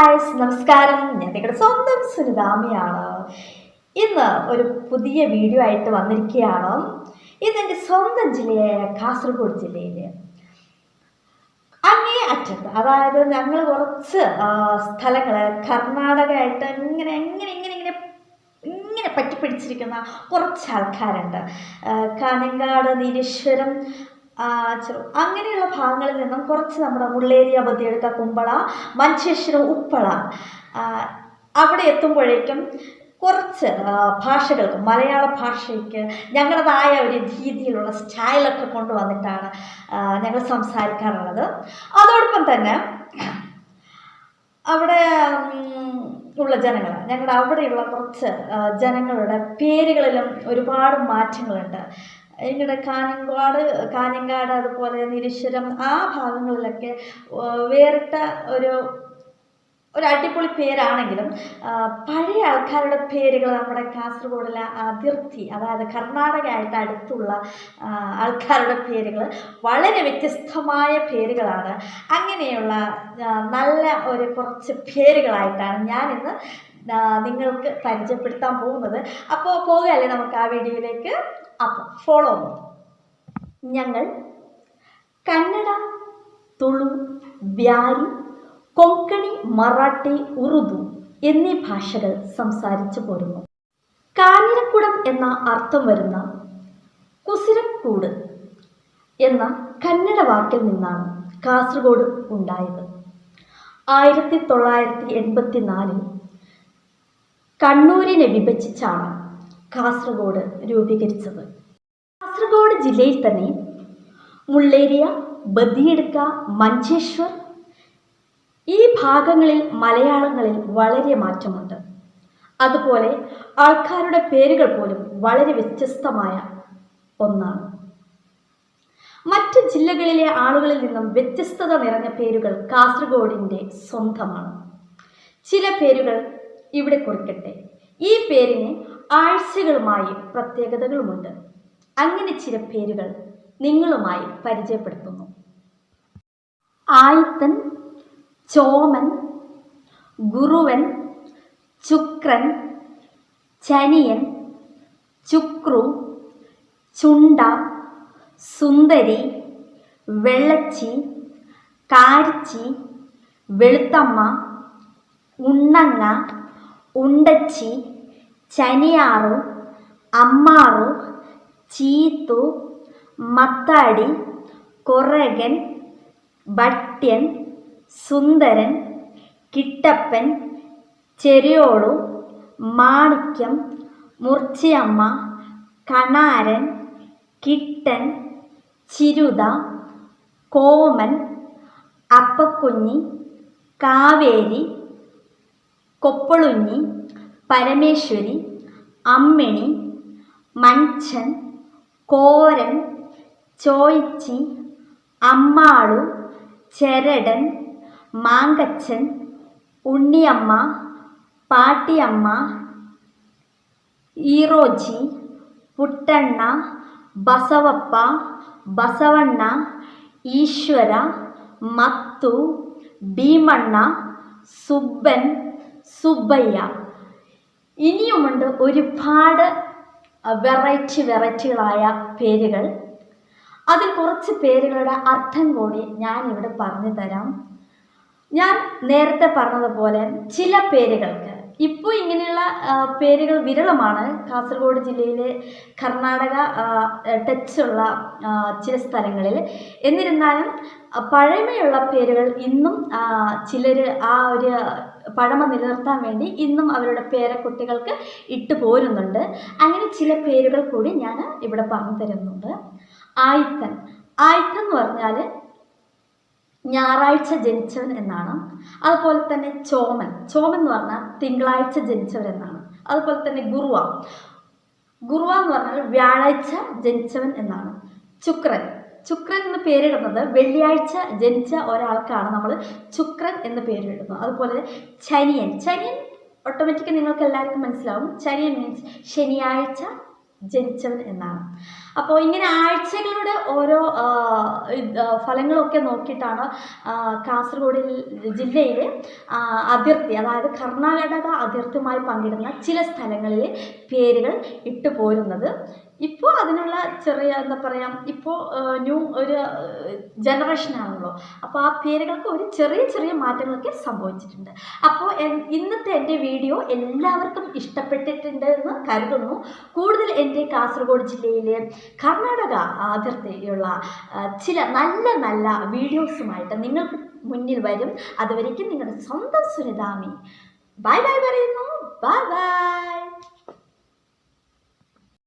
Guys നമസ്കാരം. ഞാൻ നിങ്ങളുടെ സ്വന്തം സുനിതാമിയാണ്. ഇന്ന് ഒരു പുതിയ വീഡിയോ ആയിട്ട് വന്നിരിക്കുകയാണ്. ഇതെന്റെ സ്വന്തം ജില്ലയായ കാസർഗോഡ് ജില്ലയിൽ അങ്ങേ അറ്റത്ത് അതായത് ഞങ്ങൾ കുറച്ച് സ്ഥലങ്ങൾ കർണാടകമായിട്ട് ഇങ്ങനെ എങ്ങനെ ഇങ്ങനെ ഇങ്ങനെ ഇങ്ങനെ പറ്റിപ്പിടിച്ചിരിക്കുന്ന കുറച്ച് ആൾക്കാരുണ്ട്. കാനങ്കാട് നീലേശ്വരം അങ്ങനെയുള്ള ഭാഗങ്ങളിൽ നിന്നും കുറച്ച് നമ്മുടെ മുള്ളേരിയ ബദിയെടുത്ത കുമ്പള മഞ്ചേശ്വരം ഉപ്പള അവിടെ എത്തുമ്പോഴേക്കും കുറച്ച് ഭാഷകൾക്ക് മലയാള ഭാഷയ്ക്ക് ഞങ്ങളുടേതായ ഒരു രീതിയിലുള്ള സ്റ്റൈലൊക്കെ കൊണ്ടുവന്നിട്ടാണ് ഞങ്ങൾ സംസാരിക്കാറുള്ളത്. അതോടൊപ്പം തന്നെ അവിടെ ഉള്ള ജനങ്ങൾ ഞങ്ങളുടെ അവിടെയുള്ള കുറച്ച് ജനങ്ങളുടെ പേരുകളിലും ഒരുപാട് മാറ്റങ്ങളുണ്ട്. ഞങ്ങളുടെ കാഞ്ഞങ്ങാട് കാഞ്ഞങ്ങാട് അതുപോലെ നിരീശ്വരം ആ ഭാഗങ്ങളിലൊക്കെ വേറിട്ട ഒരു ഒരു അടിപൊളി പേരാണെങ്കിലും പഴയ ആൾക്കാരുടെ പേരുകൾ നമ്മുടെ കാസർഗോഡിലെ അതിർത്തി അതായത് കർണാടകയായിട്ട് അടുത്തുള്ള ആൾക്കാരുടെ പേരുകൾ വളരെ വ്യത്യസ്തമായ പേരുകളാണ്. അങ്ങനെയുള്ള നല്ല ഒരു കുറച്ച് പേരുകളായിട്ടാണ് ഞാനിന്ന് നിങ്ങൾക്ക് പരിചയപ്പെടുത്താൻ പോകുന്നത്. അപ്പോൾ പോകുകയല്ലേ നമുക്ക് ആ വീഡിയോയിലേക്ക്? അപ്പോൾ ഫോളോ ഞങ്ങൾ കന്നഡ തുളു വ്യാരി കൊങ്കണി മറാഠി ഉറുദു എന്നീ ഭാഷകൾ സംസാരിച്ചു പോരുന്നു. കാഞ്ഞിരക്കുടം എന്ന അർത്ഥം വരുന്ന കുസിരക്കൂട് എന്ന കന്നഡ വാക്കിൽ നിന്നാണ് കാസർഗോഡ് ഉണ്ടായത്. ആയിരത്തി തൊള്ളായിരത്തി എൺപത്തിനാലിൽ കണ്ണൂരിനെ വിഭജിച്ചാണ് കാസർഗോഡ് രൂപീകരിച്ചത്. കാസർഗോഡ് ജില്ലയിൽ തന്നെ മുള്ളേരിയ ബദിയെടുക്ക മഞ്ചേശ്വർ ഈ ഭാഗങ്ങളിൽ മലയാളങ്ങളിൽ വളരെ മാറ്റമുണ്ട്. അതുപോലെ ആൾക്കാരുടെ പേരുകൾ പോലും വളരെ വ്യത്യസ്തമായ ഒന്നാണ്. മറ്റ് ജില്ലകളിലെ ആളുകളിൽ നിന്നും വ്യത്യസ്തത നിറഞ്ഞ പേരുകൾ കാസർഗോഡിന്റെ സ്വന്തമാണ്. ചില പേരുകൾ ഇവിടെ കുറിക്കട്ടെ. ഈ പേരിന് ആഴ്ചകളുമായി പ്രത്യേകതകളുമുണ്ട്. അങ്ങനെ ചില പേരുകൾ നിങ്ങളുമായി പരിചയപ്പെടുത്തുന്നു. ആയത്തൻ ചോമൻ ഗുരുവൻ ചുക്രൻ ചനിയൻ ചുക്രു ചുണ്ട സുന്ദരി വെള്ളച്ചി കാരിച്ചി വെളുത്തമ്മ ഉണ്ണങ്ങ ഉണ്ടച്ചി ചനിയാറു അമ്മാറു ചീത്തു മത്താടി കൊറകൻ ഭട്യൻ സുന്ദരൻ കിട്ടപ്പൻ ചെറിയോളു മാണിക്യം മുർച്ചിയമ്മ കണാരൻ കിട്ടൻ ചിരുത കോമൻ അപ്പക്കുഞ്ഞി കാവേരി കൊപ്പളുഞ്ഞി പരമേശ്വരി അമ്മിണി മഞ്ചൻ കോരൻ ചോയിച്ചി അമ്മാളു ചെരടൻ മാങ്കച്ചൻ ഉണ്ണിയമ്മ പാട്ടിയമ്മ ഈറോജി പുട്ടണ്ണ ബസവപ്പ ബസവണ്ണ ഈശ്വര മത്തു ഭീമണ്ണ സുബ്ബൻ സുബ്ബയ്യ ഇനിയുമുണ്ട് ഒരുപാട് വെറൈറ്റി വെറൈറ്റികളായ പേരുകൾ. അതിൽ കുറച്ച് പേരുകളുടെ അർത്ഥം കൂടി ഞാൻ ഇവിടെ പറഞ്ഞു തരാം. ഞാൻ നേരത്തെ പറഞ്ഞതുപോലെ ചില പേരുകൾക്ക്. ഇപ്പോൾ ഇങ്ങനെയുള്ള പേരുകൾ വിരളമാണ്. കാസർഗോഡ് ജില്ലയിലെ കർണാടക ടച്ചുള്ള ചില സ്ഥലങ്ങളിൽ. എന്നിരുന്നാലും പഴമയുള്ള പേരുകൾ ഇന്നും ചിലർ ആ ഒരു പഴമ നിലനിർത്താൻ വേണ്ടി ഇന്നും അവരുടെ പേരക്കുട്ടികൾക്ക് ഇട്ടു പോരുന്നുണ്ട്. അങ്ങനെ ചില പേരുകൾ കൂടി ഞാൻ ഇവിടെ പറഞ്ഞു തരുന്നുണ്ട്. ആയിത്തൻ. ആയിത്തൻ എന്ന് പറഞ്ഞാൽ ഞായറാഴ്ച ജനിച്ചവൻ എന്നാണ്. അതുപോലെ തന്നെ ചോമൻ. ചോമൻ എന്ന് പറഞ്ഞാൽ തിങ്കളാഴ്ച ജനിച്ചവൻ എന്നാണ്. അതുപോലെ തന്നെ ഗുരുവ ഗുരുവ എന്ന് പറഞ്ഞാൽ വ്യാഴാഴ്ച ജനിച്ചവൻ എന്നാണ്. ചുക്രൻ ചുക്രൻ എന്ന് പേരിടുന്നത് വെള്ളിയാഴ്ച ജനിച്ച ഒരാൾക്കാണ് നമ്മൾ ശുക്രൻ എന്ന് പേരിടുന്നത്. അതുപോലെ ചനിയൻ ചനിയൻ ഓട്ടോമാറ്റിക്കലി നിങ്ങൾക്ക് എല്ലാവർക്കും മനസ്സിലാവും. ചനിയൻ മീൻസ് ശനിയാഴ്ച ജനിച്ചവൻ എന്നാണ്. അപ്പോൾ ഇങ്ങനെ ആഴ്ചകളുടെ ഓരോ ഫലങ്ങളൊക്കെ നോക്കിയിട്ടാണ് കാസർഗോഡ് ജില്ലയിലെ അതിർത്തി അതായത് കർണാടക അതിർത്തിയുമായി പങ്കിടുന്ന ചില സ്ഥലങ്ങളിലെ പേരുകൾ ഇട്ടു പോരുന്നത് ഇപ്പോൾ അതിനുള്ള ചെറിയ എന്താ പറയുക ഇപ്പോൾ ന്യൂ ഒരു ജനറേഷൻ ആണല്ലോ. അപ്പോൾ ആ പേരുകൾക്ക് ഒരു ചെറിയ ചെറിയ മാറ്റങ്ങളൊക്കെ സംഭവിച്ചിട്ടുണ്ട്. അപ്പോൾ ഇന്നത്തെ എന്റെ വീഡിയോ എല്ലാവർക്കും ഇഷ്ടപ്പെട്ടിട്ടുണ്ട് എന്ന് കരുതുന്നു. കൂടുതൽ എന്റെ കാസർഗോഡ് ജില്ലയിലെ കർണാടക അതിർത്തിയുള്ള ചില നല്ല നല്ല വീഡിയോസുമായിട്ട് നിങ്ങൾക്ക് മുന്നിൽ വരും. അതുവരേക്കും നിങ്ങളുടെ സ്വന്തം സുനിതാമി. ബൈ ബൈ പറയുന്നു. Bye bye.